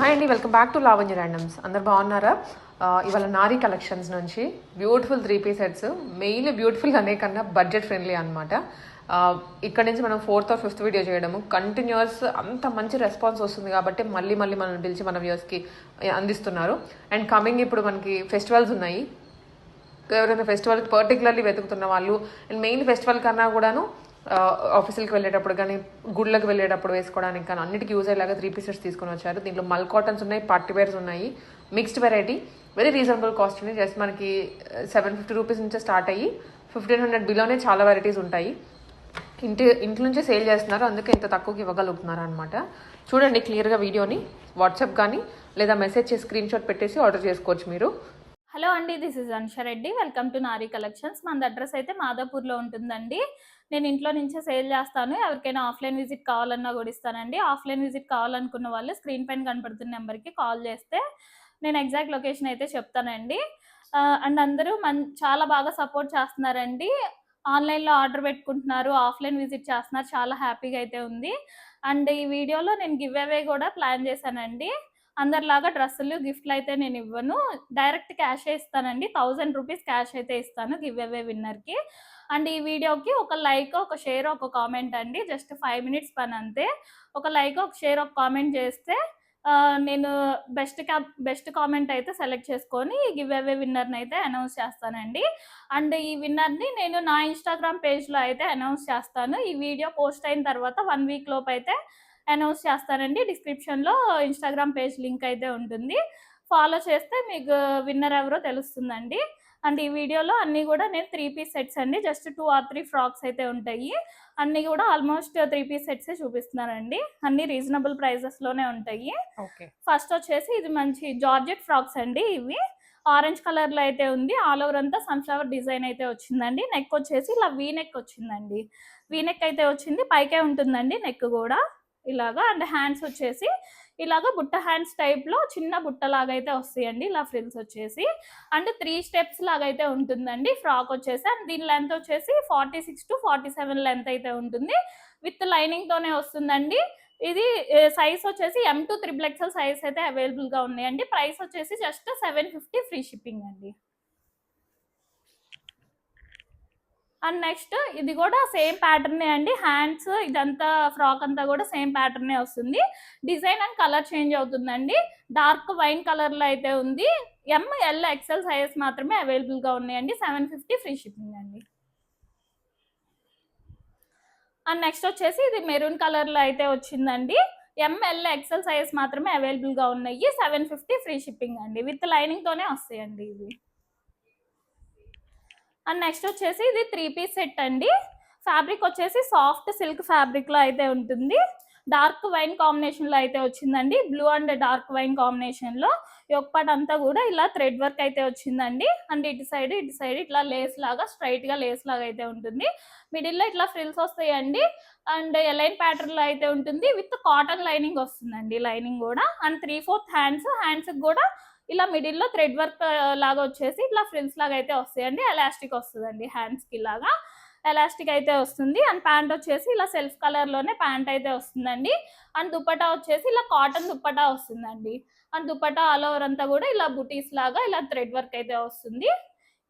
Hi అండి welcome back to Lavanya randoms అందరు బాగున్నారా? ఇవాళ నారీ కలెక్షన్స్ నుంచి beautiful three piece sets main beautiful అనే కన్నా బడ్జెట్ ఫ్రెండ్లీ అనమాట ఇక్కడ నుంచి మనం ఫోర్త్ ఆర్ ఫిఫ్త్ వీడియో చేయడము. కంటిన్యూస్ అంత మంచి రెస్పాన్స్ వస్తుంది కాబట్టి మళ్ళీ మళ్ళీ మనం పిలిచి మన వ్యూస్కి అందిస్తున్నారు. అండ్ కమింగ్ ఇప్పుడు మనకి ఫెస్టివల్స్ ఉన్నాయి. ఎవరైనా ఫెస్టివల్కి పర్టికులర్లీ వెతుకుతున్న వాళ్ళు అండ్ మెయిన్ ఫెస్టివల్ కన్నా కూడాను ఆఫీసులకు వెళ్ళేటప్పుడు కానీ గుళ్ళకి వెళ్ళేటప్పుడు వేసుకోవడానికి కానీ అన్నిటికీ యూజ్ అయ్యేలాగా త్రీ పీసెస్ తీసుకొని వచ్చారు. దీంట్లో మల్ కాటన్స్ ఉన్నాయి పార్టీ వేర్స్ ఉన్నాయి mixed variety very reasonable cost ఉంది జస్ట్ మనకి సెవెన్ ఫిఫ్టీ రూపీస్ నుంచి స్టార్ట్ అయ్యి ఫిఫ్టీన్ హండ్రెడ్ బిలోనే చాలా వెరైటీస్ ఉంటాయి. ఇంటి ఇంటి నుంచే సేల్ చేస్తున్నారు. అందుకే ఇంత తక్కువకి ఇవ్వగలుగుతున్నారు అనమాట చూడండి క్లియర్గా వీడియోని వాట్సాప్ కానీ లేదా మెసేజ్ చేసి స్క్రీన్ షాట్ పెట్టేసి ఆర్డర్ చేసుకోవచ్చు మీరు. హలో అండి this is Reddy welcome to Nari collections మన అడ్రస్ అయితే మాదాపూర్లో ఉంటుందండి. నేను ఇంట్లో నుంచే సేల్ చేస్తాను. ఎవరికైనా ఆఫ్లైన్ విజిట్ కావాలన్నా కూడా ఇస్తానండి. ఆఫ్లైన్ విజిట్ కావాలనుకున్న వాళ్ళు స్క్రీన్ పైన కనపడుతున్న నెంబర్కి కాల్ చేస్తే నేను ఎగ్జాక్ట్ లొకేషన్ అయితే చెప్తానండి. అండ్ అందరూ మన్ చాలా బాగా సపోర్ట్ చేస్తున్నారండి. ఆన్లైన్లో ఆర్డర్ పెట్టుకుంటున్నారు ఆఫ్లైన్ విజిట్ చేస్తున్నారు. చాలా హ్యాపీగా అయితే ఉంది. అండ్ ఈ వీడియోలో నేను గివ్ అవే కూడా ప్లాన్ చేశానండి. అందరిలాగా డ్రెస్సులు గిఫ్ట్లు అయితే నేను ఇవ్వను. డైరెక్ట్ క్యాష్ ఇస్తానండి. థౌజండ్ రూపీస్ క్యాష్ అయితే ఇస్తాను గివ్ అవే విన్నర్కి. అండ్ ఈ వీడియోకి ఒక లైక్ ఒక షేర్ ఒక కామెంట్ అండి. జస్ట్ ఫైవ్ మినిట్స్ పని అంతే. ఒక లైక్ ఒక షేర్ ఒక కామెంట్ చేస్తే నేను బెస్ట్ క్యాప్ బెస్ట్ కామెంట్ అయితే సెలెక్ట్ చేసుకొని గివ్ అవే విన్నర్ని అయితే అనౌన్స్ చేస్తానండి. అండ్ ఈ విన్నర్ని నేను నా ఇన్స్టాగ్రామ్ పేజ్లో అయితే అనౌన్స్ చేస్తాను. ఈ వీడియో పోస్ట్ అయిన తర్వాత వన్ వీక్ లోపు అయితే అనౌన్స్ చేస్తానండి. డిస్క్రిప్షన్లో ఇన్స్టాగ్రామ్ పేజ్ లింక్ అయితే ఉంటుంది. ఫాలో చేస్తే మీకు విన్నర్ ఎవరో తెలుస్తుందండి. అండ్ ఈ వీడియోలో అన్నీ కూడా నేను త్రీ పీస్ సెట్స్ అండి. Just two or three frocks అయితే ఉంటాయి. అన్నీ కూడా ఆల్మోస్ట్ త్రీ పీస్ సెట్సే చూపిస్తున్నానండి. అన్నీ రీజనబుల్ ప్రైజెస్లోనే ఉంటాయి. ఫస్ట్ వచ్చేసి ఇది మంచి జార్జెట్ ఫ్రాక్స్ అండి ఇవి. ఆరెంజ్ కలర్లో అయితే ఉంది. ఆల్ ఓవర్ అంతా సన్ఫ్లవర్ డిజైన్ అయితే వచ్చిందండి. నెక్ వచ్చేసి ఇలా వీ నెక్ వచ్చిందండి. వీ నెక్ అయితే వచ్చింది. పైకే ఉంటుందండి నెక్ కూడా. ఇలాగా అండ్ హ్యాండ్స్ వచ్చేసి ఇలాగా బుట్ట హ్యాండ్స్ టైప్లో చిన్న బుట్టలాగా అయితే వస్తాయండి. ఇలా ఫ్రిల్స్ వచ్చేసి. అండ్ త్రీ స్టెప్స్ లాగా అయితే ఉంటుందండి. ఫ్రాక్ వచ్చేసి అండ్ దీని లెంత్ వచ్చేసి forty six to forty seven length అయితే ఉంటుంది. విత్ లైనింగ్తోనే వస్తుందండి. ఇది సైజ్ వచ్చేసి M to triple XL size అయితే అవైలబుల్గా ఉన్నాయండి. ప్రైస్ వచ్చేసి just seven fifty free shipping అండి. అండ్ నెక్స్ట్ ఇది కూడా సేమ్ ప్యాటర్నే అండి. హ్యాండ్స్ ఇదంతా ఫ్రాక్ అంతా కూడా సేమ్ ప్యాటర్నే వస్తుంది. డిజైన్ అండ్ కలర్ చేంజ్ అవుతుందండి. డార్క్ వైన్ కలర్లో అయితే ఉంది. ఎం ఎల్ ఎక్సెల్ సైజెస్ మాత్రమే అవైలబుల్గా ఉన్నాయండి. సెవెన్ ఫిఫ్టీ ఫ్రీ షిప్పింగ్ అండి. అండ్ నెక్స్ట్ వచ్చేసి ఇది మెరూన్ కలర్లో అయితే వచ్చిందండి. ఎంఎల్ ఎక్సెల్ సైజెస్ మాత్రమే అవైలబుల్గా ఉన్నాయి. సెవెన్ ఫిఫ్టీ ఫ్రీ షిప్పింగ్ అండి. విత్ లైనింగ్ తోనే వస్తాయండి ఇవి. అండ్ నెక్స్ట్ వచ్చేసి ఇది త్రీ పీస్ సెట్ అండి. ఫ్యాబ్రిక్ వచ్చేసి సాఫ్ట్ సిల్క్ ఫ్యాబ్రిక్లో అయితే ఉంటుంది. డార్క్ వైన్ కాంబినేషన్లో అయితే వచ్చిందండి. బ్లూ అండ్ డార్క్ వైన్ కాంబినేషన్లో పార్ట్ అంతా కూడా ఇలా థ్రెడ్ వర్క్ అయితే వచ్చిందండి. అండ్ ఇటు సైడ్ ఇటు సైడ్ ఇట్లా లేస్ లాగా స్ట్రైట్గా లేస్ లాగా అయితే ఉంటుంది. మిడిల్లో ఇట్లా ఫ్రిల్స్ వస్తాయండి. అండ్ ఎలైన్ ప్యాటర్న్లో అయితే ఉంటుంది. విత్ కాటన్ లైనింగ్ వస్తుందండి లైనింగ్ కూడా. అండ్ త్రీ ఫోర్త్ హ్యాండ్స్ హ్యాండ్స్కి కూడా ఇలా మిడిల్లో థ్రెడ్ వర్క్ లాగా వచ్చేసి ఇట్లా ఫ్రిల్స్ లాగా అయితే వస్తాయండి. ఎలాస్టిక్ వస్తుందండి హ్యాండ్స్కి లాగా. ఎలాస్టిక్ అయితే వస్తుంది. అండ్ ప్యాంట్ వచ్చేసి ఇలా సెల్ఫ్ కలర్లోనే ప్యాంట్ అయితే వస్తుందండి. అండ్ దుప్పటా వచ్చేసి ఇలా కాటన్ దుప్పటా వస్తుందండి. అండ్ దుప్పటా ఆల్ ఓవర్ అంతా కూడా ఇలా బుటీస్ లాగా ఇలా థ్రెడ్ వర్క్ అయితే వస్తుంది.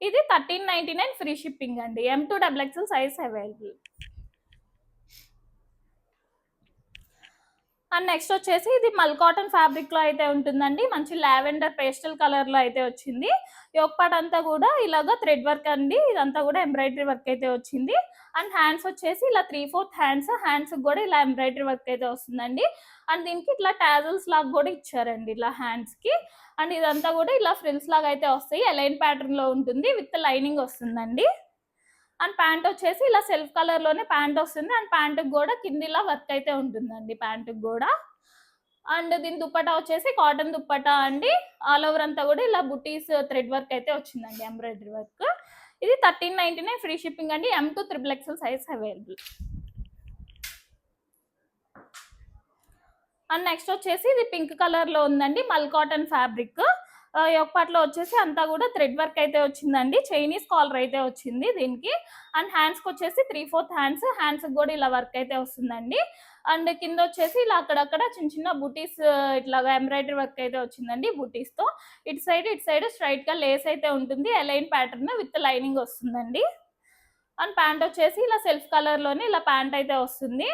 ఇది thirteen ninety nine free shipping అండి. M to double XL size available and next వచ్చేసి ఇది మల్ కాటన్ ఫ్యాబ్రిక్లో అయితే ఉంటుందండి. మంచి లావెండర్ పేస్టల్ కలర్లో అయితే వచ్చింది. పార్ట్ అంతా కూడా ఇలాగా థ్రెడ్ వర్క్ అండి. ఇదంతా కూడా ఎంబ్రాయిడరీ వర్క్ అయితే వచ్చింది. అండ్ హ్యాండ్స్ వచ్చేసి ఇలా త్రీ ఫోర్త్ హ్యాండ్స్ హ్యాండ్స్ కూడా ఇలా ఎంబ్రాయిడరీ వర్క్ అయితే వస్తుందండి. అండ్ దీనికి ఇట్లా టాజల్స్ లాగా కూడా ఇచ్చారండి ఇలా హ్యాండ్స్కి. అండ్ ఇదంతా కూడా ఇలా ఫ్రిల్స్ లాగా అయితే వస్తాయి. ఎలైన్ ప్యాటర్న్లో ఉంటుంది. విత్ లైనింగ్ వస్తుందండి. అండ్ ప్యాంట్ వచ్చేసి ఇలా సెల్ఫ్ కలర్లోనే ప్యాంట్ వస్తుంది. అండ్ ప్యాంట్ కూడా కిందిలా వర్క్ అయితే ఉంటుందండి ప్యాంట్ కూడా అండ్ దీని దుప్పటా వచ్చేసి కాటన్ దుప్పటా అండి. ఆల్ ఓవర్ అంతా కూడా ఇలా బుటీస్ థ్రెడ్ వర్క్ అయితే వచ్చిందండి ఎంబ్రాయిడరీ వర్క్. ఇది thirteen ninety nine free shipping అండి. M to triple XL size available and next వచ్చేసి ఇది పింక్ కలర్లో ఉందండి మల్ కాటన్ ఫ్యాబ్రిక్. యొక్కట్లో వచ్చేసి అంతా కూడా థ్రెడ్ వర్క్ అయితే వచ్చిందండి. చైనీస్ కాలర్ అయితే వచ్చింది దీనికి. అండ్ హ్యాండ్స్కి వచ్చేసి త్రీ ఫోర్త్ హ్యాండ్స్. హ్యాండ్స్కి కూడా ఇలా వర్క్ అయితే వస్తుందండి. అండ్ కింద వచ్చేసి ఇలా అక్కడక్కడ చిన్న చిన్న బుటీస్ ఇట్లాగా ఎంబ్రాయిడరీ వర్క్ అయితే వచ్చిందండి బుటీస్తో ఇటు సైడ్ ఇటు సైడ్ స్ట్రైట్గా లేస్ అయితే ఉంటుంది. A line pattern with lining వస్తుందండి. అండ్ ప్యాంట్ వచ్చేసి ఇలా సెల్ఫ్ కలర్లోనే ఇలా ప్యాంట్ అయితే వస్తుంది.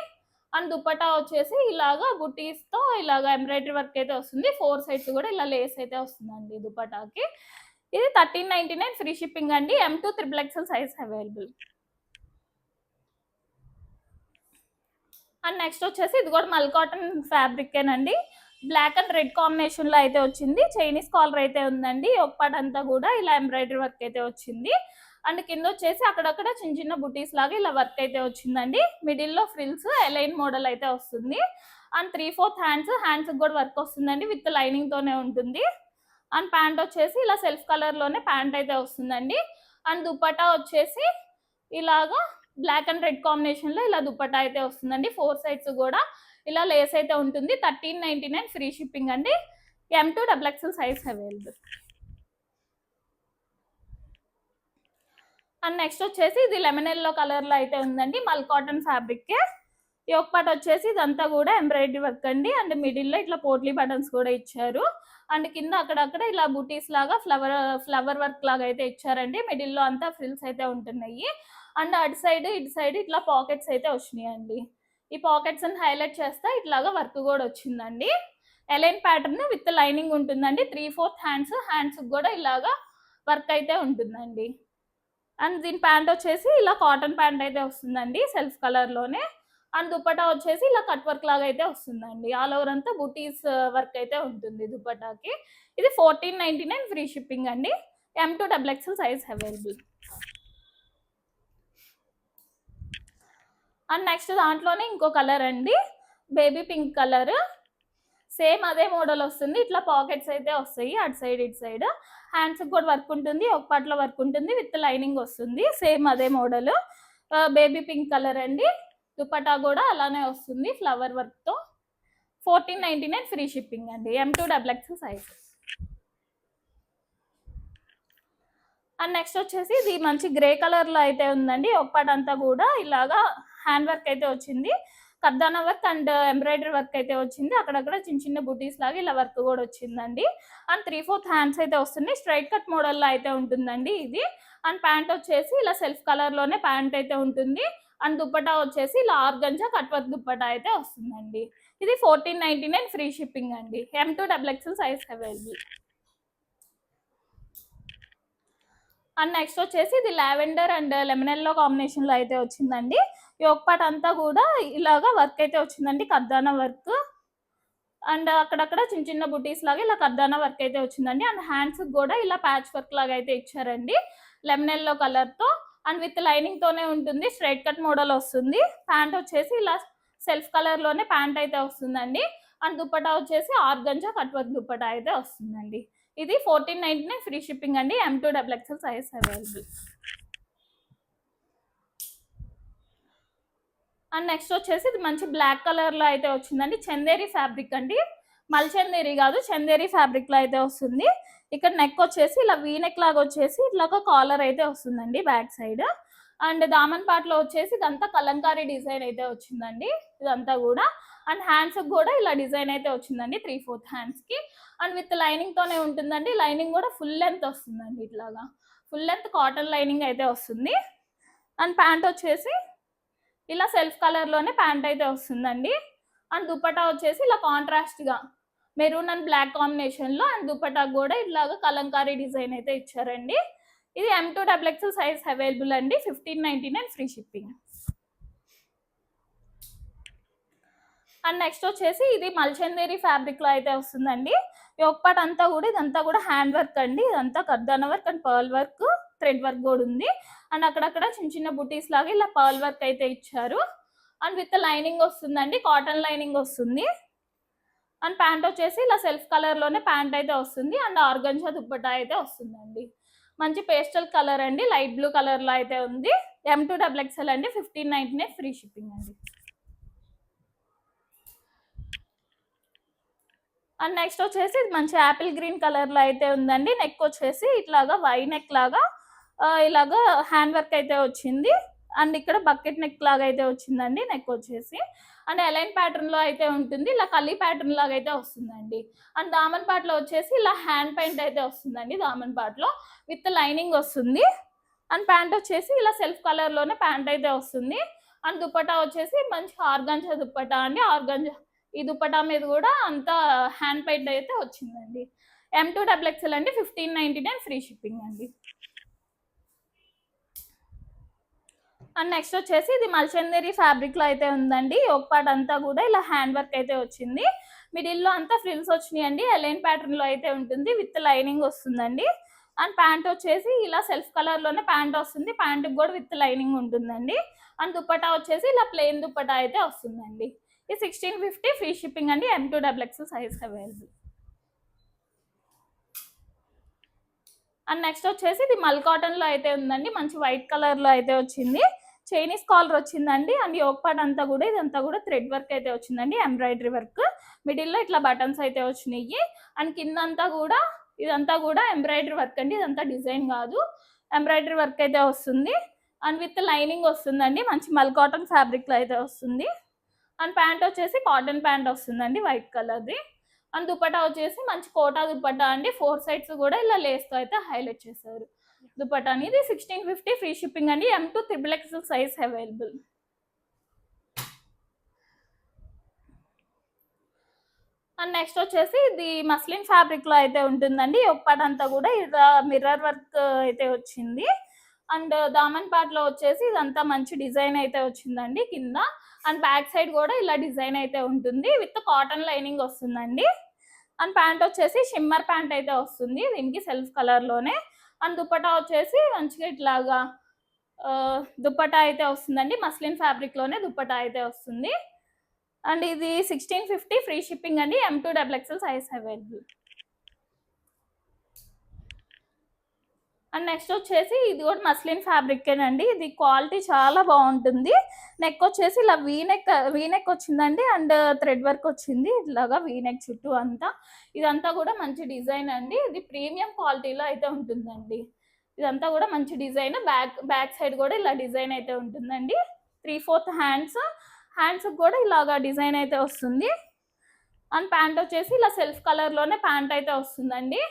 అండ్ దుపట్టా వచ్చేసి ఇలాగా బుటీస్తో ఇలాగా ఎంబ్రాయిడరీ వర్క్ అయితే వస్తుంది. ఫోర్ సైడ్స్ కూడా ఇలా లేస్ అయితే వస్తుందండి దుపట్టాకి ఇది thirteen ninety nine free shipping అండి. M to triple XL size available and next వచ్చేసి ఇది కూడా మల్ cotton fabric black and red కాంబినేషన్లో అయితే వచ్చింది. చైనీస్ కాలర్ అయితే ఉందండి. ఒక పాట అంతా కూడా ఇలా ఎంబ్రాయిడరీ వర్క్ అయితే వచ్చింది. అండ్ కింద వచ్చేసి అక్కడక్కడ చిన్న చిన్న బుటీస్ లాగా ఇలా వర్క్ అయితే వచ్చిందండి. మిడిల్లో ఫ్రిల్స్ ఎలైన్ మోడల్ అయితే వస్తుంది. And three fourth hands hands కూడా వర్క్ వస్తుందండి విత్ లైనింగ్ తోనే ఉంటుంది. అండ్ ప్యాంట్ వచ్చేసి ఇలా సెల్ఫ్ కలర్లోనే ప్యాంట్ అయితే వస్తుందండి. అండ్ దుపట్టా వచ్చేసి ఇలాగా బ్లాక్ అండ్ రెడ్ కాంబినేషన్లో ఇలా దుపట్టా అయితే వస్తుందండి. ఫోర్ సైడ్స్ కూడా ఇలా లేస్ అయితే ఉంటుంది. Thirteen ninety nine free shipping అండి. M to double XL size available and next వచ్చేసి ఇది లెమన్ ఎల్లో కలర్లో అయితే ఉందండి. మల్ కాటన్ ఫ్యాబ్రిక్ ఈ ఒక పాట వచ్చేసి ఇదంతా కూడా ఎంబ్రాయిడరీ వర్క్ అండి. అండ్ మిడిల్లో ఇట్లా పోట్లీ బటన్స్ కూడా ఇచ్చారు. అండ్ కింద అక్కడక్కడ ఇలా బుటీస్ లాగా ఫ్లవర్ ఫ్లవర్ వర్క్ లాగా అయితే ఇచ్చారండి. మిడిల్లో అంతా ఫ్రిల్స్ అయితే ఉంటున్నాయి. అండ్ అటు సైడ్ ఇటు సైడ్ ఇట్లా పాకెట్స్ అయితే వచ్చినాయండి. ఈ పాకెట్స్ అని హైలైట్ చేస్తే ఇట్లాగా వర్క్ కూడా వచ్చిందండి. A line pattern with lining ఉంటుందండి. త్రీ ఫోర్త్ హ్యాండ్స్ హ్యాండ్స్ కూడా ఇలాగా వర్క్ అయితే ఉంటుందండి. అండ్ దీని ప్యాంట్ వచ్చేసి ఇలా కాటన్ ప్యాంట్ అయితే వస్తుందండి సెల్ఫ్ కలర్లోనే అండ్ దుపటా వచ్చేసి ఇలా కట్ వర్క్ లాగా అయితే వస్తుందండి. ఆల్ ఓవర్ అంతా బుటీస్ వర్క్ అయితే ఉంటుంది దుపటాకి ఇది fourteen ninety nine free shipping అండి. M to double XL size available and next దాంట్లోనే ఇంకో కలర్ అండి. Baby pink colour. సేమ్ అదే మోడల్ వస్తుంది. ఇట్లా పాకెట్స్ అయితే వస్తాయి. అటు సైడ్ ఇటు సైడ్. హ్యాండ్స్ కూడా వర్క్ ఉంటుంది ఒక పాటలో వర్క్ ఉంటుంది విత్ లైనింగ్ వస్తుంది సేమ్ అదే మోడల్ బేబీ పింక్ కలర్ అండి. దుపటా కూడా అలానే వస్తుంది ఫ్లవర్ వర్క్తో fourteen ninety nine free shipping అండి M to double X size and next వచ్చేసి ఇది మంచి గ్రే కలర్లో అయితే ఉందండి ఒక పాట అంతా కూడా ఇలాగా హ్యాండ్ వర్క్ అయితే వచ్చింది. కర్దానా వర్క్ అండ్ ఎంబ్రాయిడరీ వర్క్ అయితే వచ్చింది. అక్కడక్కడ చిన్న చిన్న బుటీస్ లాగా ఇలా వర్క్ కూడా వచ్చిందండి. అండ్ త్రీ ఫోర్త్ హ్యాండ్స్ అయితే వస్తున్నాయి. స్ట్రైట్ కట్ మోడల్లో అయితే ఉంటుందండి ఇది. అండ్ ప్యాంట్ వచ్చేసి ఇలా సెల్ఫ్ కలర్లోనే ప్యాంట్ అయితే ఉంటుంది. అండ్ దుప్పటా వచ్చేసి ఇలా ఆర్గంజా కట్ వర్క్ దుప్పటా అయితే వస్తుందండి. ఇది fourteen ninety nine free shipping అండి. M to double XL size available and next వచ్చేసి ఇది లావెండర్ అండ్ లెమన్ ఎల్లో కాంబినేషన్లో అయితే వచ్చిందండి. యోక్ ఒక అంతా కూడా ఇలాగా వర్క్ అయితే వచ్చిందండి కర్దానా వర్క్. అండ్ అక్కడక్కడ చిన్న చిన్న బుటీస్ లాగా ఇలా కర్దానా వర్క్ అయితే వచ్చిందండి. అండ్ హ్యాండ్స్ కూడా ఇలా ప్యాచ్ వర్క్ లాగా అయితే ఇచ్చారండి లెమన్ ఎల్లో కలర్తో అండ్ విత్ లైనింగ్తోనే ఉంటుంది స్ట్రైట్ కట్ మోడల్ వస్తుంది. ప్యాంట్ వచ్చేసి ఇలా సెల్ఫ్ కలర్లోనే ప్యాంట్ అయితే వస్తుందండి. అండ్ దుప్పటా వచ్చేసి ఆర్గంజా కట్ వర్క్ దుప్పటా అయితే వస్తుందండి. ఇది fourteen ninety nine free shipping అండి. M to double XL size available and next వచ్చేసి ఇది మంచి బ్లాక్ కలర్లో అయితే వచ్చిందండి. చందేరి ఫ్యాబ్రిక్ అండి. మల్చందేరి కాదు చందేరి ఫ్యాబ్రిక్లో అయితే వస్తుంది. ఇక్కడ నెక్ వచ్చేసి ఇలా వీ నెక్ లాగా వచ్చేసి ఇట్లా ఒక కాలర్ అయితే వస్తుందండి బ్యాక్ సైడ్ అండ్ దామన్ పాట్లో వచ్చేసి ఇదంతా కలంకారీ డిజైన్ అయితే వచ్చిందండి. ఇదంతా కూడా. అండ్ హ్యాండ్స్ కూడా ఇలా డిజైన్ అయితే వచ్చిందండి త్రీ ఫోర్త్ హ్యాండ్స్కి. అండ్ విత్ లైనింగ్ తోనే ఉంటుందండి. లైనింగ్ కూడా ఫుల్ లెంత్ వస్తుందండి ఇట్లాగా. ఫుల్ లెంత్ కాటన్ లైనింగ్ అయితే వస్తుంది. అండ్ ప్యాంట్ వచ్చేసి ఇలా సెల్ఫ్ కలర్లోనే ప్యాంట్ అయితే వస్తుందండి. అండ్ దుపటా వచ్చేసి ఇలా కాంట్రాస్ట్గా మెరూన్ అండ్ బ్లాక్ కాంబినేషన్లో అండ్ దుపటా కూడా ఇలాగా కలంకారీ డిజైన్ అయితే ఇచ్చారండి. ఇది M to double XL size available అండి. Fifteen ninety nine free shipping and next వచ్చేసి ఇది మల్చందేరి ఫ్యాబ్రిక్లో అయితే వస్తుందండి. ఈ పార్ట్ అంతా కూడా ఇదంతా కూడా హ్యాండ్ వర్క్ అండి. ఇదంతా కర్దాన work and pearl work thread work కూడా ఉంది. అండ్ అక్కడక్కడ చిన్న చిన్న బుటీస్ లాగా ఇలా పర్ల్ వర్క్ అయితే ఇచ్చారు. అండ్ విత్ లైనింగ్ వస్తుందండి. కాటన్ లైనింగ్ వస్తుంది. అండ్ ప్యాంట్ వచ్చేసి ఇలా సెల్ఫ్ కలర్లోనే ప్యాంట్ అయితే వస్తుంది. అండ్ ఆర్గంజా దుప్పటా అయితే వస్తుందండి. మంచి పేస్టల్ కలర్ అండి. లైట్ బ్లూ కలర్లో అయితే ఉంది. ఎం టూ డబుల్ ఎక్స్ఎల్ అండి. ఫిఫ్టీన్ నైన్టీ ఫ్రీ షిప్పింగ్ అండి. అండ్ నెక్స్ట్ వచ్చేసి ఇది మంచి యాపిల్ గ్రీన్ కలర్లో అయితే ఉందండి. నెక్ వచ్చేసి ఇట్లాగా వై నెక్ లాగా ఇలాగా హ్యాండ్ వర్క్ అయితే వచ్చింది. అండ్ ఇక్కడ బకెట్ నెక్ లాగా అయితే వచ్చిందండి నెక్ వచ్చేసి. అండ్ ఎలైన్ ప్యాటర్న్లో అయితే ఉంటుంది ఇలా కలీ ప్యాటర్న్ లాగా అయితే వస్తుందండి. అండ్ దామన్ పాటలో వచ్చేసి ఇలా హ్యాండ్ పెయింట్ అయితే వస్తుందండి దామన్ పాట్లో విత్ లైనింగ్ వస్తుంది. అండ్ ప్యాంట్ వచ్చేసి ఇలా సెల్ఫ్ కలర్లోనే ప్యాంట్ అయితే వస్తుంది. అండ్ దుప్పటా వచ్చేసి మంచి ఆర్గంజా దుప్పటా అండి. ఆర్గంజా ఈ దుప్పటా మీద కూడా అంతా హ్యాండ్ పెయింట్ అయితే వచ్చిందండి. ఎం టూ డబుల్ ఎక్స్ఎల్ అండి fifteen ninety nine free shipping అండి. అండ్ నెక్స్ట్ వచ్చేసి ఇది మల్చందేరి ఫ్యాబ్రిక్లో అయితే ఉందండి. ఒక పార్ట్ అంతా కూడా ఇలా హ్యాండ్ వర్క్ అయితే వచ్చింది. మిడిల్లో అంతా ఫ్రిల్స్ వచ్చినాయి అండి ఎలైన్ ప్యాటర్న్లో అయితే ఉంటుంది. విత్ లైనింగ్ వస్తుందండి. అండ్ ప్యాంట్ వచ్చేసి ఇలా సెల్ఫ్ కలర్లోనే ప్యాంట్ వస్తుంది. ప్యాంట్కి కూడా విత్ లైనింగ్ ఉంటుందండి. అండ్ దుప్పటా వచ్చేసి ఇలా ప్లెయిన్ దుప్పటా అయితే వస్తుందండి. ఈ సిక్స్టీన్ ఫిఫ్టీ ఫ్రీ షిప్పింగ్ అండి M to double X size available and next వచ్చేసి ఇది మల్ కాటన్లో అయితే ఉందండి మంచి వైట్ కలర్లో అయితే వచ్చింది. చైనీస్ కాలర్ వచ్చిందండి అండ్ యోగ్ పార్ట్ అంతా కూడా ఇదంతా కూడా థ్రెడ్ వర్క్ అయితే వచ్చిందండి ఎంబ్రాయిడరీ వర్క్ మిడిల్లో ఇట్లా బటన్స్ అయితే వచ్చినాయి. అండ్ కింద అంతా కూడా ఇదంతా కూడా ఎంబ్రాయిడరీ వర్క్ అండి ఇదంతా డిజైన్ కాదు. ఎంబ్రాయిడరీ వర్క్ అయితే వస్తుంది. అండ్ విత్ లైనింగ్ వస్తుందండి మంచి మల్ కాటన్ ఫ్యాబ్రిక్లో అయితే వస్తుంది. అండ్ ప్యాంట్ వచ్చేసి కాటన్ ప్యాంట్ వస్తుందండి వైట్ కలర్ది. అండ్ దుపట్టా వచ్చేసి మంచి కోటా దుపట్టా అండి. ఫోర్ సైడ్స్ కూడా ఇలా లేస్తో అయితే హైలైట్ చేశారు. దుపట్టా అనేది సిక్స్టీన్ ఫిఫ్టీ ఫ్రీ షిప్పింగ్ అండి. M to triple XL size available and next వచ్చేసి ఇది మస్లిన్ ఫ్యాబ్రిక్లో అయితే ఉంటుందండి. ఒక అంతా కూడా ఇలా మిర్రర్ వర్క్ అయితే వచ్చింది. అండ్ దామన్ పార్ట్లో వచ్చేసి ఇదంతా మంచి డిజైన్ అయితే వచ్చిందండి కింద. అండ్ బ్యాక్ సైడ్ కూడా ఇలా డిజైన్ అయితే ఉంటుంది. విత్ కాటన్ లైనింగ్ వస్తుందండి. అండ్ ప్యాంట్ వచ్చేసి షిమ్మర్ ప్యాంట్ అయితే వస్తుంది దీనికి సెల్ఫ్ కలర్లోనే. అండ్ దుప్పటా వచ్చేసి మంచిగా ఇట్లాగా దుప్పటా అయితే వస్తుందండి. మస్లిన్ ఫ్యాబ్రిక్లోనే అయితే వస్తుంది. అండ్ ఇది సిక్స్టీన్ ఫిఫ్టీ ఫ్రీ షిప్పింగ్ అండి. M to double XL size available and next వచ్చేసి ఇది కూడా మస్లిన్ ఫ్యాబ్రిక్ అండి ఇది క్వాలిటీ చాలా బాగుంటుంది. నెక్ వచ్చేసి ఇలా వీనెక్ వీనెక్ వచ్చిందండి అండ్ థ్రెడ్ వర్క్ వచ్చింది. ఇలాగా వీ నెక్ చుట్టూ అంతా. ఇదంతా కూడా మంచి డిజైన్ అండి. ఇది ప్రీమియం క్వాలిటీలో అయితే ఉంటుందండి. ఇదంతా కూడా మంచి డిజైన్. బ్యాక్ బ్యాక్ సైడ్ కూడా ఇలా డిజైన్ అయితే ఉంటుందండి. త్రీ ఫోర్త్ హ్యాండ్స్ హ్యాండ్స్కి కూడా ఇలాగా డిజైన్ అయితే వస్తుంది. అండ్ ప్యాంట్ వచ్చేసి ఇలా సెల్ఫ్ కలర్లోనే ప్యాంట్ అయితే వస్తుందండి.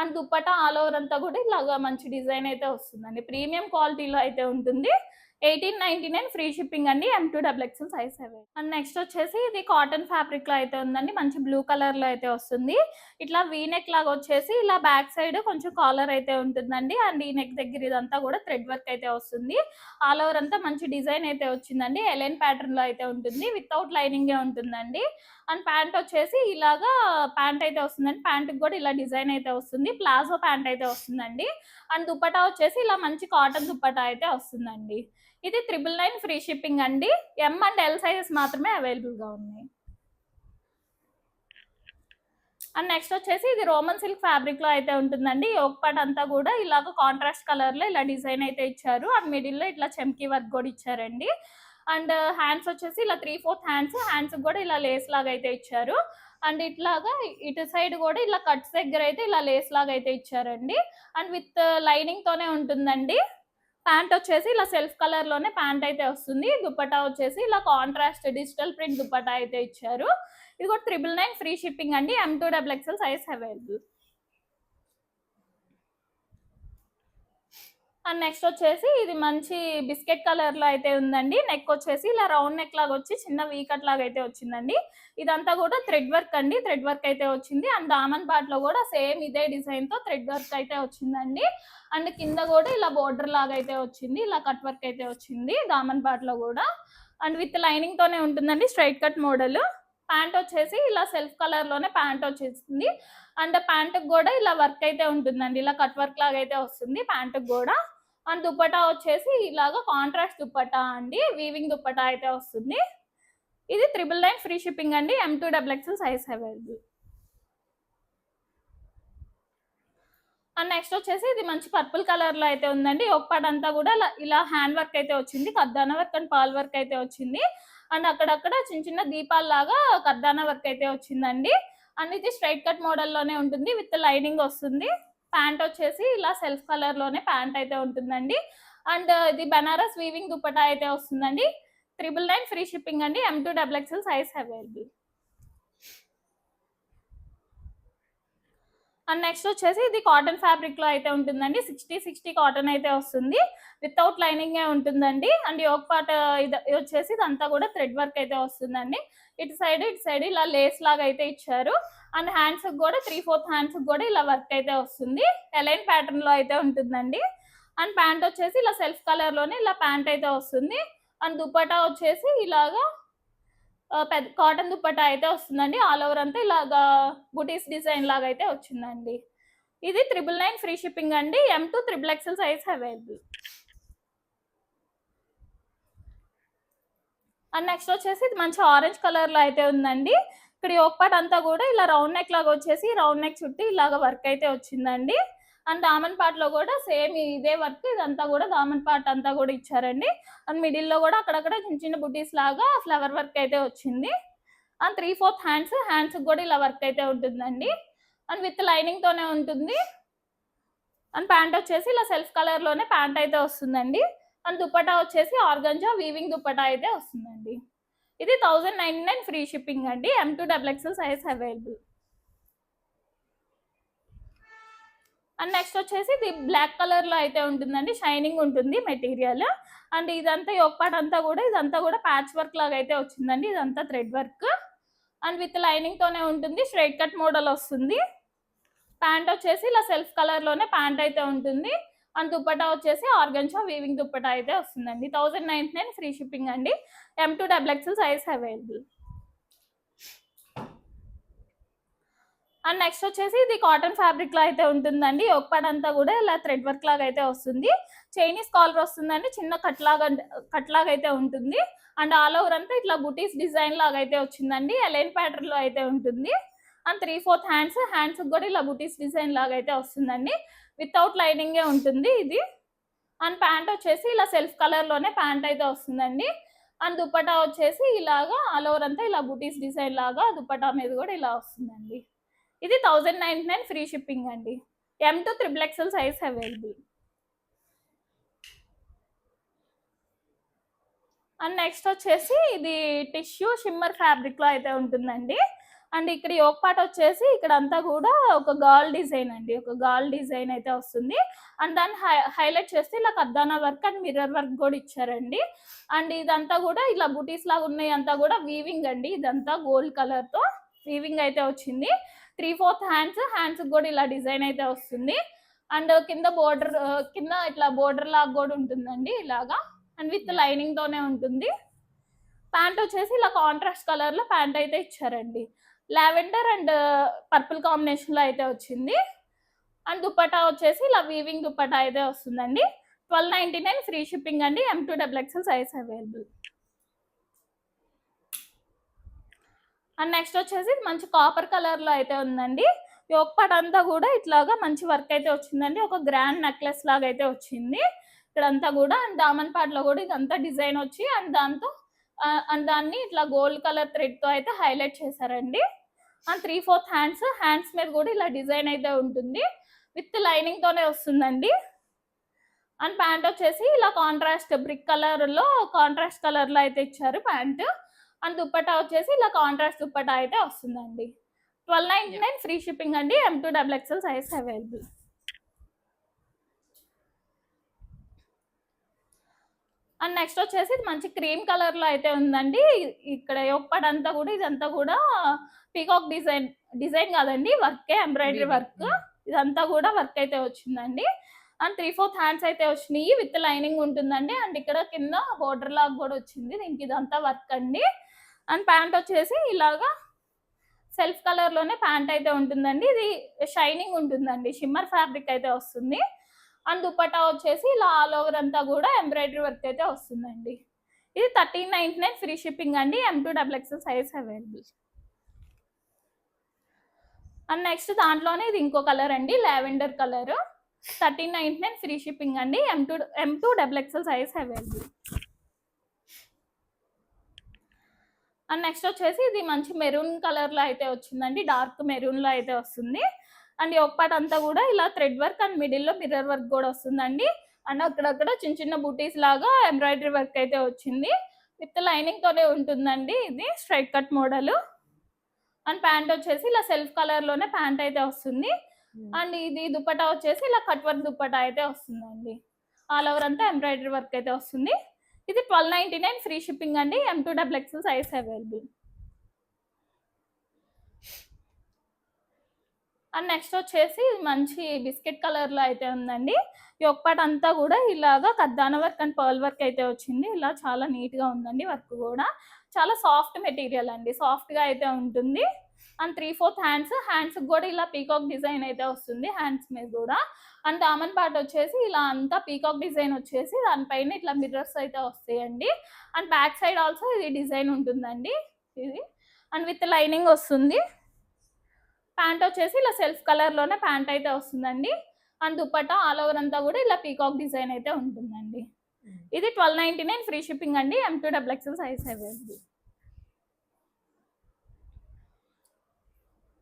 అండ్ దుప్పట ఆల్ ఓవర్ అంతా కూడా ఇలాగా మంచి డిజైన్ అయితే వస్తుందండి. ప్రీమియం క్వాలిటీలో అయితే ఉంటుంది. Eighteen ninety nine free shipping అండి. M to double XL size seven and next వచ్చేసి ఇది కాటన్ ఫ్యాబ్రిక్లో అయితే ఉందండి. మంచి బ్లూ కలర్లో అయితే వస్తుంది. ఇట్లా వీ నెక్ లాగా వచ్చేసి ఇలా బ్యాక్ సైడ్ కొంచెం కాలర్ అయితే ఉంటుందండి. అండ్ ఈ నెక్ దగ్గర ఇదంతా కూడా థ్రెడ్ వర్క్ అయితే వస్తుంది. ఆల్ ఓవర్ అంతా మంచి డిజైన్ అయితే వచ్చిందండి. ఎలైన్ ప్యాటర్న్లో అయితే ఉంటుంది. వితౌట్ లైనింగే ఉంటుందండి. అండ్ ప్యాంట్ వచ్చేసి ఇలాగా ప్యాంట్ అయితే వస్తుందండి. ప్యాంట్ కూడా ఇలా డిజైన్ అయితే వస్తుంది. ప్లాజో ప్యాంట్ అయితే వస్తుందండి. అండ్ దుప్పటా వచ్చేసి ఇలా మంచి కాటన్ దుప్పటా అయితే వస్తుందండి. ఇది త్రిబుల్ నైన్ ఫ్రీ షిప్పింగ్ అండి. ఎం అండ్ ఎల్ సైజెస్ మాత్రమే అవైలబుల్గా ఉన్నాయి. అండ్ నెక్స్ట్ వచ్చేసి ఇది రోమన్ సిల్క్ ఫ్యాబ్రిక్లో అయితే ఉంటుందండి. యోక్ పార్ట్ అంతా కూడా ఇలాగ కాంట్రాస్ట్ కలర్లో ఇలా డిజైన్ అయితే ఇచ్చారు. అండ్ మిడిల్లో ఇట్లా చెమ్కీ వర్క్ కూడా ఇచ్చారండి. అండ్ హ్యాండ్స్ వచ్చేసి ఇలా త్రీ ఫోర్త్ హ్యాండ్స్ హ్యాండ్స్ కూడా ఇలా లేస్ లాగా అయితే ఇచ్చారు. అండ్ ఇట్లాగా ఇటు సైడ్ కూడా ఇలా కట్స్ దగ్గర అయితే ఇలా లేస్ లాగా అయితే ఇచ్చారండి. అండ్ విత్ లైనింగ్ తోనే ఉంటుందండి. ప్యాంట్ వచ్చేసి ఇలా సెల్ఫ్ కలర్లోనే ప్యాంట్ అయితే వస్తుంది. దుపట్టా వచ్చేసి ఇలా కాంట్రాస్ట్ డిజిటల్ ప్రింట్ దుపట్టా అయితే ఇచ్చారు. ఇది కూడా త్రిబుల్ నైన్ ఫ్రీ షిప్పింగ్ అండి. M to double XL size available and next వచ్చేసి ఇది మంచి బిస్కెట్ కలర్లో అయితే ఉందండి. నెక్ వచ్చేసి ఇలా రౌండ్ నెక్ లాగా వచ్చి చిన్న వీకట్ లాగా అయితే వచ్చిందండి. ఇదంతా కూడా థ్రెడ్ వర్క్ అండి. థ్రెడ్ వర్క్ అయితే వచ్చింది. అండ్ దామన్ పార్ట్లో కూడా సేమ్ ఇదే డిజైన్తో థ్రెడ్ వర్క్ అయితే వచ్చిందండి. అండ్ కింద కూడా ఇలా బోర్డర్ లాగా అయితే వచ్చింది. ఇలా కట్ వర్క్ అయితే వచ్చింది దామన్ పార్ట్లో కూడా. అండ్ విత్ లైనింగ్ తోనే ఉంటుందండి స్ట్రైట్ కట్ మోడల్ ప్యాంట్ వచ్చేసి ఇలా సెల్ఫ్ కలర్లోనే ప్యాంట్ వచ్చేసింది. అండ్ ప్యాంట్ కూడా ఇలా వర్క్ అయితే ఉంటుందండి. ఇలా కట్ వర్క్ లాగా అయితే వస్తుంది ప్యాంట్ కూడా. అండ్ దుప్పటా వచ్చేసి ఇలాగా కాంట్రాస్ట్ దుప్పటా అండి. వీవింగ్ దుప్పటా అయితే వస్తుంది. ఇది త్రిబుల్ నైన్ ఫ్రీ షిప్పింగ్ అండి. M to double XL size available and next వచ్చేసి ఇది మంచి పర్పుల్ కలర్లో అయితే ఉందండి. ఒక పార్ట్ అంతా కూడా ఇలా- హ్యాండ్ వర్క్ అయితే వచ్చింది. కద్దాన వర్క్ అండ్ పాల్ వర్క్ అయితే వచ్చింది. అండ్ అక్కడక్కడ చిన్న చిన్న దీపాల్లాగా కద్దాన వర్క్ అయితే వచ్చిందండి. అండ్ ఇది స్ట్రైట్ కట్ మోడల్లోనే ఉంటుంది. విత్ లైనింగ్ వస్తుంది. ప్యాంట్ వచ్చేసి ఇలా సెల్ఫ్ కలర్లోనే ప్యాంట్ అయితే ఉంటుందండి. అండ్ ఇది బనారస్ వీవింగ్ దుపట్టా అయితే వస్తుందండి. త్రిబుల్ నైన్ ఫ్రీ షిప్పింగ్ అండి. M to double XL size available and next వచ్చేసి ఇది కాటన్ ఫ్యాబ్రిక్లో అయితే ఉంటుందండి. సిక్స్టీ సిక్స్టీ కాటన్ అయితే వస్తుంది. వితౌట్ లైనింగ్ ఉంటుందండి. అండ్ యోగ్ పార్ట్ ఇది ఇది వచ్చేసి ఇదంతా కూడా థ్రెడ్ వర్క్ అయితే వస్తుందండి. ఇటు సైడ్ ఇటు సైడ్ ఇలా లేస్ లాగా అయితే ఇచ్చారు. అండ్ హ్యాండ్స్ కూడా త్రీ ఫోర్త్ హ్యాండ్స్ కూడా ఇలా వర్క్ అయితే వస్తుంది. ఎలైన్ ప్యాటర్న్లో అయితే ఉంటుందండి. అండ్ ప్యాంట్ వచ్చేసి ఇలా సెల్ఫ్ కలర్లోనే ఇలా ప్యాంట్ అయితే వస్తుంది. అండ్ దుపట్టా వచ్చేసి ఇలాగా పెద్ద కాటన్ దుపట్టా అయితే వస్తుందండి. ఆల్ ఓవర్ అంతా ఇలాగా బుటీస్ డిజైన్ లాగా అయితే వచ్చిందండి. ఇది త్రిబుల్ నైన్ ఫ్రీ షిప్పింగ్ అండి. M to triple XL size available and next వచ్చేసి ఇది మంచి ఆరెంజ్ కలర్లో అయితే ఉందండి. ఇక్కడ ఈ పార్ట్ అంతా కూడా ఇలా రౌండ్ నెక్ లాగా వచ్చేసి రౌండ్ నెక్ చుట్టి ఇలాగ వర్క్ అయితే వచ్చిందండి. అండ్ దామన్ పార్ట్లో కూడా సేమ్ ఇదే వర్క్ ఇదంతా కూడా దామన్ పార్ట్ అంతా కూడా ఇచ్చారండి. అండ్ మిడిల్లో కూడా అక్కడక్కడ చిన్న చిన్న బుటీస్ లాగా ఫ్లవర్ వర్క్ అయితే వచ్చింది. And three fourth hands hands కూడా ఇలా వర్క్ అయితే ఉంటుందండి. అండ్ విత్ లైనింగ్ తోనే ఉంటుంది. అండ్ ప్యాంట్ వచ్చేసి ఇలా సెల్ఫ్ కలర్లోనే ప్యాంట్ అయితే వస్తుందండి. అండ్ దుప్పటా వచ్చేసి ఆర్గంజా వీవింగ్ దుప్పటా అయితే వస్తుందండి. ఇది thousand ninety nine free shipping అండి. M to double XL size available and next వచ్చేసి ఇది బ్లాక్ కలర్లో అయితే ఉంటుందండి. షైనింగ్ ఉంటుంది మెటీరియల్ అండ్ ఇదంతా పార్ట్ అంతా కూడా ఇదంతా కూడా ప్యాచ్ వర్క్ లాగా అయితే వచ్చిందండి. ఇదంతా థ్రెడ్ వర్క్ అండ్ విత్ లైనింగ్తోనే ఉంటుంది. స్ట్రైట్ కట్ మోడల్ వస్తుంది. ప్యాంట్ వచ్చేసి ఇలా సెల్ఫ్ కలర్లోనే ప్యాంట్ అయితే ఉంటుంది. అండ్ దుప్పటా వచ్చేసి ఆర్గన్షా వీవింగ్ దుప్పటా అయితే వస్తుందండి. Thousand ninety nine free shipping అండి. M to double XL size available and next వచ్చేసి ఇది కాటన్ ఫ్యాబ్రిక్లో అయితే ఉంటుందండి. ఒకపాട് అంతా కూడా ఇలా థ్రెడ్ వర్క్ లాగా అయితే వస్తుంది. చైనీస్ కాలర్ వస్తుందండి. చిన్న కట్ లాగా కట్ లాగా అయితే ఉంటుంది. అండ్ ఆల్ ఓవర్ అంతా ఇట్లా బుటీస్ డిజైన్ లాగా అయితే వచ్చిందండి. ఎలైన్ ప్యాటర్న్లో అయితే ఉంటుంది. And three fourth hands hands కూడా ఇలా బుటీస్ డిజైన్ లాగా అయితే వస్తుందండి వితౌట్ లైనింగే ఉంటుంది ఇది. అండ్ ప్యాంట్ వచ్చేసి ఇలా సెల్ఫ్ కలర్లోనే ప్యాంట్ అయితే వస్తుందండి. అండ్ దుపటా వచ్చేసి ఇలాగా ఆల్ ఓవర్ అంతా ఇలా బుటీస్ డిజైన్ లాగా దుపటా మీద కూడా ఇలా వస్తుందండి. ఇది thousand ninety nine free shipping అండి. M to triple XL size available and next వచ్చేసి ఇది టిష్యూ షిమ్మర్ ఫ్యాబ్రిక్లో అయితే ఉంటుందండి. అండ్ ఇక్కడ ఈ పాట వచ్చేసి ఇక్కడ అంతా కూడా ఒక గాల్ డిజైన్ అండి. ఒక గాల్ డిజైన్ అయితే వస్తుంది. అండ్ దాన్ని హై హైలైట్ చేస్తే ఇలా కద్దానా వర్క్ అండ్ మిర్రర్ వర్క్ కూడా ఇచ్చారండి. అండ్ ఇదంతా కూడా ఇలా బుటీస్ లాగా ఉన్నాయి అంతా కూడా వీవింగ్ అండి. ఇదంతా గోల్డ్ కలర్తో వీవింగ్ అయితే వచ్చింది. త్రీ ఫోర్త్ హ్యాండ్స్ హ్యాండ్స్ కూడా ఇలా డిజైన్ అయితే వస్తుంది. అండ్ కింద బోర్డర్ కింద ఇట్లా బోర్డర్ లాగా కూడా ఉంటుందండి ఇలాగా. అండ్ విత్ లైనింగ్ తోనే ఉంటుంది. ప్యాంట్ వచ్చేసి ఇలా కాంట్రాస్ట్ కలర్లో ప్యాంట్ అయితే ఇచ్చారండి. లావెండర్ అండ్ పర్పుల్ కాంబినేషన్లో అయితే వచ్చింది. అండ్ దుపట్టా వచ్చేసి ఇలా వీవింగ్ దుపట్టా అయితే వస్తుందండి. Twelve ninety nine free shipping అండి. M to double XL size available and next వచ్చేసి మంచి కాపర్ కలర్లో అయితే ఉందండి. యోక్ పార్ట్ అంతా కూడా ఇట్లాగా మంచి వర్క్ అయితే వచ్చిందండి. ఒక గ్రాండ్ నెక్లెస్ లాగా అయితే వచ్చింది. ఇక్కడంతా కూడా అండ్ దామన్ పాటలో కూడా ఇదంతా డిజైన్ వచ్చి అండ్ దాంతో అండ్ దాన్ని ఇట్లా గోల్డ్ కలర్ థ్రెడ్తో అయితే హైలైట్ చేశారండి. త్రీ ఫోర్త్ హ్యాండ్స్ హ్యాండ్స్ మీద కూడా ఇలా డిజైన్ అయితే ఉంటుంది. విత్ లైనింగ్ తోనే వస్తుందండి. అండ్ ప్యాంట్ వచ్చేసి ఇలా కాంట్రాస్ట్ బ్రిక్ కలర్లో కాంట్రాస్ట్ కలర్లో అయితే ఇచ్చారు ప్యాంట్. అండ్ దుప్పటా వచ్చేసి ఇలా కాంట్రాస్ట్ దుప్పటా అయితే వస్తుందండి. Twelve ninety nine free shipping అండి. M to double XL size available and next వచ్చేసి ఇది మంచి క్రీమ్ కలర్లో అయితే ఉందండి. ఇక్కడ ఒప్పడంతా కూడా ఇదంతా కూడా పీకాక్ డిజైన్ డిజైన్ కాదండి వర్కే ఎంబ్రాయిడరీ వర్క్. ఇదంతా కూడా వర్క్ అయితే వచ్చిందండి. అండ్ త్రీ ఫోర్త్ హ్యాండ్స్ అయితే వచ్చినాయి విత్ లైనింగ్ ఉంటుందండి. అండ్ ఇక్కడ కింద బోర్డర్ లాగా కూడా వచ్చింది. దీనికి ఇదంతా వర్క్ అండి. అండ్ ప్యాంట్ వచ్చేసి ఇలాగా సెల్ఫ్ కలర్లోనే ప్యాంట్ అయితే ఉంటుందండి. ఇది షైనింగ్ ఉంటుందండి. షిమ్మర్ ఫ్యాబ్రిక్ అయితే వస్తుంది. అండ్ దుపట్టా వచ్చేసి ఇలా ఆల్ ఓవర్ అంతా కూడా ఎంబ్రాయిడరీ వర్క్ అయితే వస్తుందండి. ఇది thirteen ninety nine free shipping అండి M to double XL size available and next దాంట్లోనే ఇది ఇంకో కలర్ అండి lavender colour thirteen ninety nine free shipping అండి M to M to double XL size available and next వచ్చేసి ఇది మంచి maroon కలర్లో అయితే వచ్చిందండి డార్క్ మెరూన్లో అయితే వస్తుంది. అండ్ ఈ ఒక పార్ట్ అంతా కూడా ఇలా థ్రెడ్ వర్క్ అండ్ మిడిల్లో మిర్రర్ వర్క్ కూడా వస్తుందండి. అండ్ అక్కడక్కడ చిన్న చిన్న బూటీస్ లాగా ఎంబ్రాయిడరీ వర్క్ అయితే వచ్చింది. విత్ లైనింగ్ తోనే ఉంటుందండి ఇది straight cut model. And pant వచ్చేసి ఇలా సెల్ఫ్ కలర్లోనే ప్యాంట్ అయితే వస్తుంది. అండ్ ఇది దుప్పటా వచ్చేసి ఇలా కట్ వర్క్ దుప్పటా అయితే వస్తుందండి. ఆల్ ఓవర్ అంతా ఎంబ్రాయిడరీ వర్క్ అయితే వస్తుంది. ఇది twelve ninety nine free shipping అండి. M to double XL size available and next వచ్చేసి మంచి బిస్కెట్ కలర్లో అయితే ఉందండి. ఈ ఒక్కటి అంతా కూడా ఇలాగా కద్దాన వర్క్ అండ్ పర్ల్ వర్క్ అయితే వచ్చింది. ఇలా చాలా నీట్గా ఉందండి వర్క్ కూడా. చాలా సాఫ్ట్ మెటీరియల్ అండి. సాఫ్ట్గా అయితే ఉంటుంది. And three fourth hands hands కూడా ఇలా పీకాక్ డిజైన్ అయితే వస్తుంది హ్యాండ్స్ మీద కూడా. అండ్ దామన్ పార్ట్ వచ్చేసి ఇలా అంతా పీకాక్ డిజైన్ వచ్చేసి దానిపైన ఇట్లా మిర్రర్స్ అయితే వస్తాయండి. అండ్ బ్యాక్ సైడ్ ఆల్సో ఇది డిజైన్ ఉంటుందండి. ఇది. అండ్ విత్ లైనింగ్ వస్తుంది. ప్యాంట్ వచ్చేసి ఇలా సెల్ఫ్ కలర్లోనే ప్యాంట్ అయితే వస్తుందండి. అండ్ దుప్పట్టా ఆల్ ఓవర్ అంతా కూడా ఇలా పీకాక్ డిజైన్ అయితే ఉంటుందండి. ఇది twelve ninety nine free shipping అండి. M to double XL size available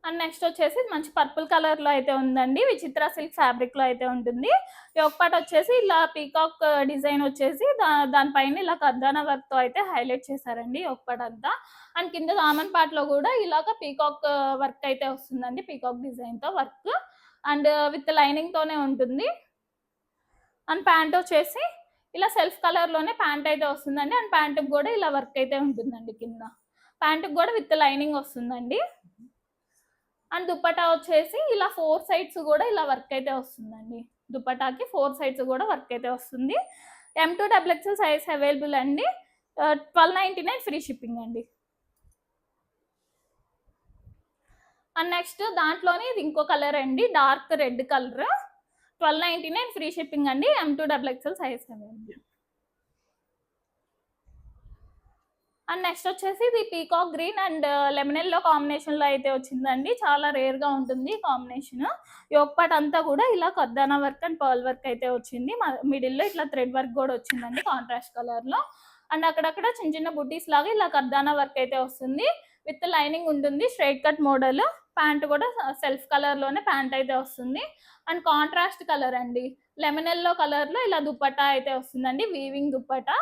and next వచ్చేసి మంచి పర్పుల్ కలర్లో అయితే ఉందండి. విచిత్ర సిల్క్ ఫ్యాబ్రిక్లో అయితే ఉంటుంది. ఈ పాట వచ్చేసి ఇలా పీకాక్ డిజైన్ వచ్చేసి దా దానిపైన ఇలా కర్దానా వర్క్తో అయితే హైలైట్ చేశారండి ఈ పాట అంతా. అండ్ కింద దామన్ పాటలో కూడా ఇలాగ పీకాక్ వర్క్ అయితే వస్తుందండి. పీకాక్ డిజైన్తో వర్క్. అండ్ విత్ లైనింగ్తోనే ఉంటుంది. అండ్ ప్యాంట్ వచ్చేసి ఇలా సెల్ఫ్ కలర్లోనే ప్యాంట్ అయితే వస్తుందండి. అండ్ ప్యాంట్ కూడా ఇలా వర్క్ అయితే ఉంటుందండి కింద. ప్యాంట్ కూడా విత్ లైనింగ్ వస్తుందండి. అండ్ దుప్పటా వచ్చేసి ఇలా ఫోర్ సైడ్స్ కూడా ఇలా వర్క్ అయితే వస్తుందండి. దుప్పటాకి ఫోర్ సైడ్స్ కూడా వర్క్ అయితే వస్తుంది. M to double XL size available అండి. Twelve ninety nine free shipping అండి. అండ్ నెక్స్ట్ దాంట్లోనే ఇది ఇంకో కలర్ అండి. Dark red colour twelve ninety nine free shipping అండి. M to double XL size available and next వచ్చేసి ఇది పీకాక్ గ్రీన్ అండ్ లెమనెల్లో కాంబినేషన్లో అయితే వచ్చిందండి. చాలా రేర్గా ఉంటుంది కాంబినేషన్. యోక్పాట్ అంతా కూడా ఇలా కద్దానా వర్క్ అండ్ పర్ల్ వర్క్ అయితే వచ్చింది. మిడిల్లో ఇట్లా థ్రెడ్ వర్క్ కూడా వచ్చిందండి కాంట్రాస్ట్ కలర్లో. అండ్ అక్కడక్కడ చిన్న చిన్న బుటీస్ లాగా ఇలా కద్దానా వర్క్ అయితే వస్తుంది. విత్ లైనింగ్ ఉంటుంది స్ట్రైట్ కట్ మోడల్. ప్యాంట్ కూడా సెల్ఫ్ కలర్లోనే ప్యాంట్ అయితే వస్తుంది. అండ్ కాంట్రాస్ట్ కలర్ అండి. లెమనెల్లో కలర్లో ఇలా దుప్పట్టా అయితే వస్తుందండి weaving dupatta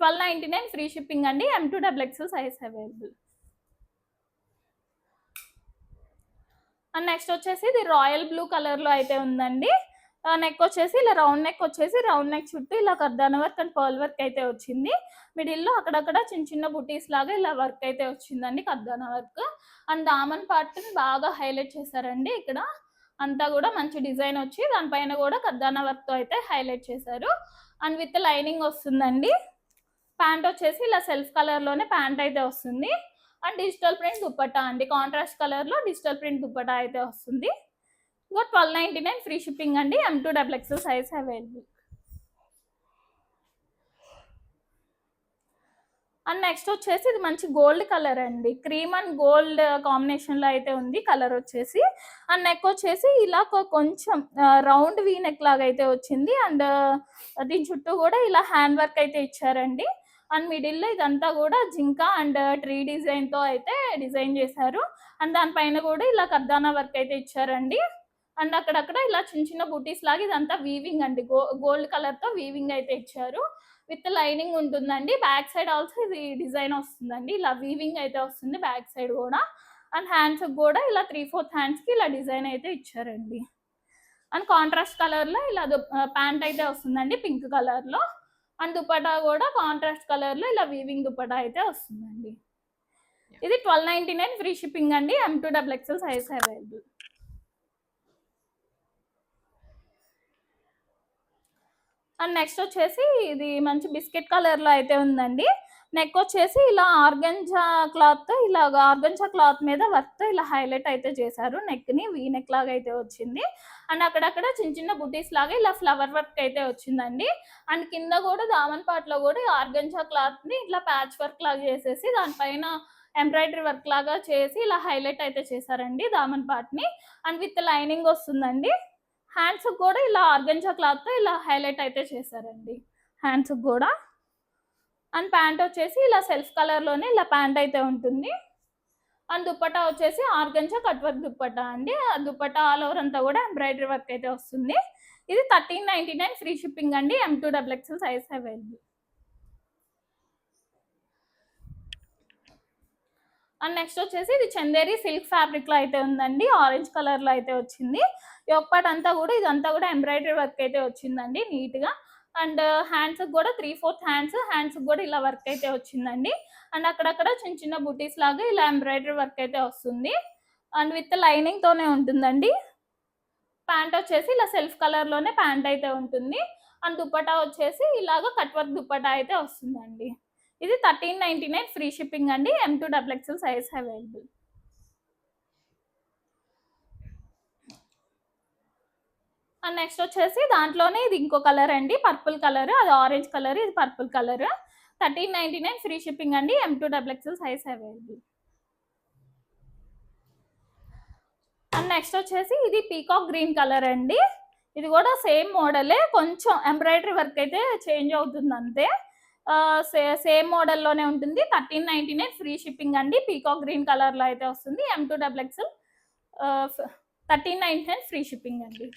twelve ninety nine free shipping అండి. M to double X size available and next వచ్చేసి ఇది రాయల్ బ్లూ కలర్లో అయితే ఉందండి. నెక్ వచ్చేసి ఇలా రౌండ్ నెక్ వచ్చేసి రౌండ్ నెక్ చుట్టూ ఇలా కర్దాన వర్క్ అండ్ పర్ల్ వర్క్ అయితే వచ్చింది. మిడిల్లో అక్కడక్కడ చిన్న చిన్న బుటీస్ లాగా ఇలా వర్క్ అయితే వచ్చిందండి కర్దాన వర్క్ అండ్ దామన్ పార్ట్ని బాగా హైలైట్ చేశారండి ఇక్కడ. అంతా కూడా మంచి డిజైన్ వచ్చి దానిపైన కూడా కర్దాన వర్క్తో అయితే హైలైట్ చేశారు. అండ్ విత్ లైనింగ్ వస్తుందండి. ప్యాంట్ వచ్చేసి ఇలా సెల్ఫ్ కలర్లోనే ప్యాంట్ అయితే వస్తుంది. అండ్ డిజిటల్ ప్రింట్ దుప్పటా అండి. కాంట్రాస్ట్ కలర్లో డిజిటల్ ప్రింట్ దుప్పటా అయితే వస్తుంది. ఇంకో twelve ninety nine free shipping అండి. M to double XL size available and next వచ్చేసి ఇది మంచి గోల్డ్ కలర్ అండి. క్రీమ్ అండ్ గోల్డ్ కాంబినేషన్లో అయితే ఉంది కలర్ వచ్చేసి. అండ్ నెక్ వచ్చేసి ఇలా కొంచెం రౌండ్ వీ నెక్ లాగా అయితే వచ్చింది. అండ్ దీని చుట్టూ కూడా ఇలా హ్యాండ్ వర్క్ అయితే ఇచ్చారండి. అండ్ మిడిల్లో ఇదంతా కూడా జింక అండ్ ట్రీ డిజైన్తో అయితే డిజైన్ చేశారు. అండ్ దానిపైన కూడా ఇలా కర్దానా వర్క్ అయితే ఇచ్చారండి. అండ్ అక్కడక్కడ ఇలా చిన్న చిన్న బూటీస్ లాగా ఇదంతా వీవింగ్ అండి. గో గోల్డ్ కలర్తో వీవింగ్ అయితే ఇచ్చారు. విత్ లైనింగ్ ఉంటుందండి. బ్యాక్ సైడ్ ఆల్సో ఇది డిజైన్ వస్తుందండి. ఇలా వీవింగ్ అయితే వస్తుంది బ్యాక్ సైడ్ కూడా. అండ్ హ్యాండ్స్ కూడా ఇలా త్రీ ఫోర్త్ హ్యాండ్స్కి ఇలా డిజైన్ అయితే ఇచ్చారండి. అండ్ కాంట్రాస్ట్ కలర్లో ఇలా ప్యాంట్ అయితే వస్తుందండి పింక్ కలర్లో అండ్ దుపట్టా కూడా కాంట్రాస్ట్ కలర్లో ఇలా వీవింగ్ దుపట్టా అయితే వస్తుందండి. ఇది twelve ninety nine free shipping అండి. M to double XL size available and next వచ్చేసి ఇది మంచి బిస్కెట్ కలర్లో అయితే ఉందండి. నెక్ వచ్చేసి ఇలా ఆర్గంజా క్లాత్ ఇలా ఆర్గంజా క్లాత్ మీద వర్క్ ఇలా హైలైట్ అయితే చేశారు నెక్ని వీ నెక్ లాగా అయితే వచ్చింది. అండ్ అక్కడక్కడ చిన్న చిన్న బుటీస్ లాగా ఇలా ఫ్లవర్ వర్క్ అయితే వచ్చిందండి. అండ్ కింద కూడా దామన్ పాట్లో లో కూడా ఆర్గంజా క్లాత్ని ఇట్లా ప్యాచ్ వర్క్ లాగా చేసేసి దానిపైన ఎంబ్రాయిడరీ వర్క్ లాగా చేసి ఇలా హైలైట్ అయితే చేశారండి దామన్ పాట్ని. అండ్ విత్ లైనింగ్ వస్తుందండి. హ్యాండ్స్ కూడా ఇలా ఆర్గంజా క్లాత్తో ఇలా హైలైట్ అయితే చేశారండి. హ్యాండ్స్ కూడా. అండ్ ప్యాంట్ వచ్చేసి ఇలా సెల్ఫ్ కలర్లోనే ఇలా ప్యాంట్ అయితే ఉంటుంది. అండ్ దుప్పటా వచ్చేసి ఆర్గంజా కట్ వర్క్ దుప్పటా అండి. ఆ దుప్పటా ఆల్ ఓవర్ అంతా కూడా ఎంబ్రాయిడరీ వర్క్ అయితే వస్తుంది. ఇది thirteen ninety nine free shipping అండి. M to double XL size available. And next వచ్చేసి ఇది చందేరి సిల్క్ ఫ్యాబ్రిక్లో అయితే ఉందండి. ఆరెంజ్ కలర్లో అయితే వచ్చింది. ఈ పార్ట్ అంతా కూడా ఇదంతా కూడా ఎంబ్రాయిడరీ వర్క్ అయితే వచ్చిందండి. నీట్గా. అండ్ హ్యాండ్స్ కూడా త్రీ ఫోర్త్ హ్యాండ్స్ హ్యాండ్స్ కూడా ఇలా వర్క్ అయితే వచ్చిందండి. అండ్ అక్కడక్కడ చిన్న చిన్న బుటీస్ లాగా ఇలా ఎంబ్రాయిడరీ వర్క్ అయితే వస్తుంది. అండ్ విత్ లైనింగ్తోనే ఉంటుందండి. ప్యాంట్ వచ్చేసి ఇలా సెల్ఫ్ కలర్లోనే ప్యాంట్ అయితే ఉంటుంది. అండ్ దుప్పటా వచ్చేసి ఇలాగ కట్ వర్క్ దుప్పటా అయితే వస్తుందండి. ఇది thirteen ninety nine free shipping అండి M to double XL size available and next వచ్చేసి దాంట్లోనే ఇది ఇంకో కలర్ అండి. పర్పుల్ కలర్ అది ఆరెంజ్ కలర్ ఇది purple colour thirteen ninety nine free shipping అండి. M to double XL size available and next వచ్చేసి ఇది పీకాక్ గ్రీన్ కలర్ అండి. ఇది కూడా సేమ్ మోడలే కొంచెం ఎంబ్రాయిడరీ వర్క్ అయితే చేంజ్ అవుతుంది అంతే. సేమ్ మోడల్లోనే ఉంటుంది. Thirteen ninety nine free shipping అండి. పీకాక్ గ్రీన్ కలర్లో అయితే వస్తుంది. M to double XL thirteen ninety nine free shipping అండి.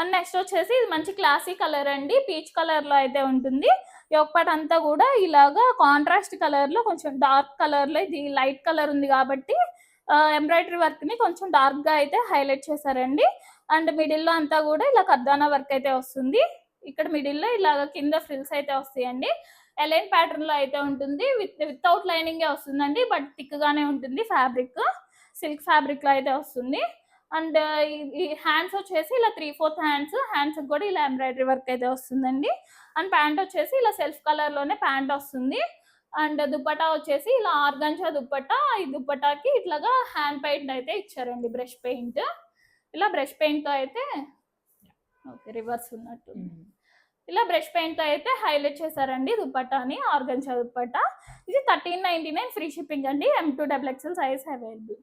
అండ్ నెక్స్ట్ వచ్చేసి ఇది మంచి క్లాసీ కలర్ అండి. పీచ్ కలర్లో అయితే ఉంటుంది. ఈ అంతా కూడా ఇలాగా కాంట్రాస్ట్ కలర్లో కొంచెం డార్క్ కలర్లో ఇది లైట్ కలర్ ఉంది కాబట్టి ఎంబ్రాయిడరీ వర్క్ని కొంచెం డార్క్గా అయితే హైలైట్ చేశారండి. అండ్ మిడిల్లో అంతా కూడా ఇలా కర్దానా వర్క్ అయితే వస్తుంది. ఇక్కడ మిడిల్లో ఇలాగ కింద ఫ్రిల్స్ అయితే వస్తాయండి. ఎలైన్ ప్యాటర్న్లో అయితే ఉంటుంది. విత్ వితౌట్ లైనింగే వస్తుందండి బట్ థిక్ గానే ఉంటుంది ఫ్యాబ్రిక్ సిల్క్ ఫ్యాబ్రిక్లో అయితే వస్తుంది. అండ్ ఈ హ్యాండ్స్ వచ్చేసి ఇలా త్రీ ఫోర్త్ హ్యాండ్స్ హ్యాండ్స్ కూడా ఇలా ఎంబ్రాయిడరీ వర్క్ అయితే వస్తుందండి. అండ్ ప్యాంట్ వచ్చేసి ఇలా సెల్ఫ్ కలర్లోనే ప్యాంట్ వస్తుంది. అండ్ దుప్పటా వచ్చేసి ఇలా ఆర్గంజా దుప్పటా ఈ దుప్పటాకి ఇట్లాగా హ్యాండ్ పెయింట్ అయితే ఇచ్చారండి బ్రష్ పెయింట్ ఇలా బ్రష్ పెయింట్తో అయితే ఓకే రివర్స్ ఉన్నట్టు. ఇలా బ్రష్ పెయింట్తో అయితే హైలైట్ చేశారండి దుప్పటాని ఆర్గంజా దుప్పటా. ఇది thirteen ninety nine free shipping అండి M to double XL size available